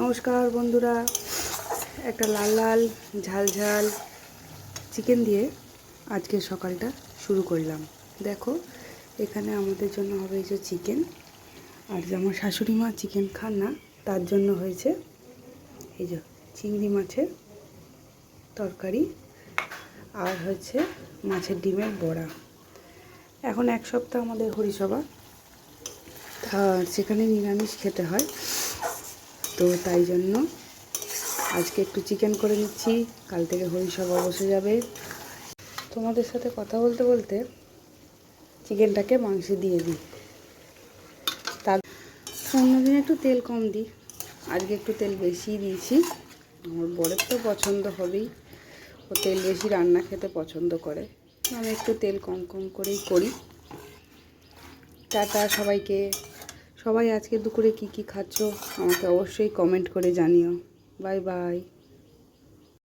নমস্কার বন্ধুরা। একটা লাল লাল, ঝাল ঝাল চিকেন দিয়ে আজকে সকালটা শুরু করলাম। দেখো, এখানে আমাদের জন্য হবে যে চিকেন। আর যে আমার শাশুড়ি মা চিকেন খান না, তার জন্য হয়েছে এই যে চিংড়ি মাছের তরকারি আর হচ্ছে মাছের ডিমের বড়া। এখন এক সপ্তাহ আমাদের হরিসভা। সেখানে নিরামিষ খেতে হয়। তো তাই জন্য আজকে একটু চিকেন করে নিচ্ছি। কাল থেকে হরিসভা বসে যাবে। তোমাদের সাথে কথা বলতে বলতে চিকেনটাকে মাংসে দিয়ে দিই। তার অন্যদিন একটু তেল কম দিই। আজকে একটু তেল বেশি দিয়েছি। আমার বরের তো পছন্দ হবেই। ও তেল বেশি রান্না খেতে পছন্দ করে। আমি একটু তেল কম কম করেই করি। টাটা সবাইকে। সবাই আজকে দুপুরে কি কি খাচ্ছ? আমাকে অবশ্যই কমেন্ট করে জানিও। Bye bye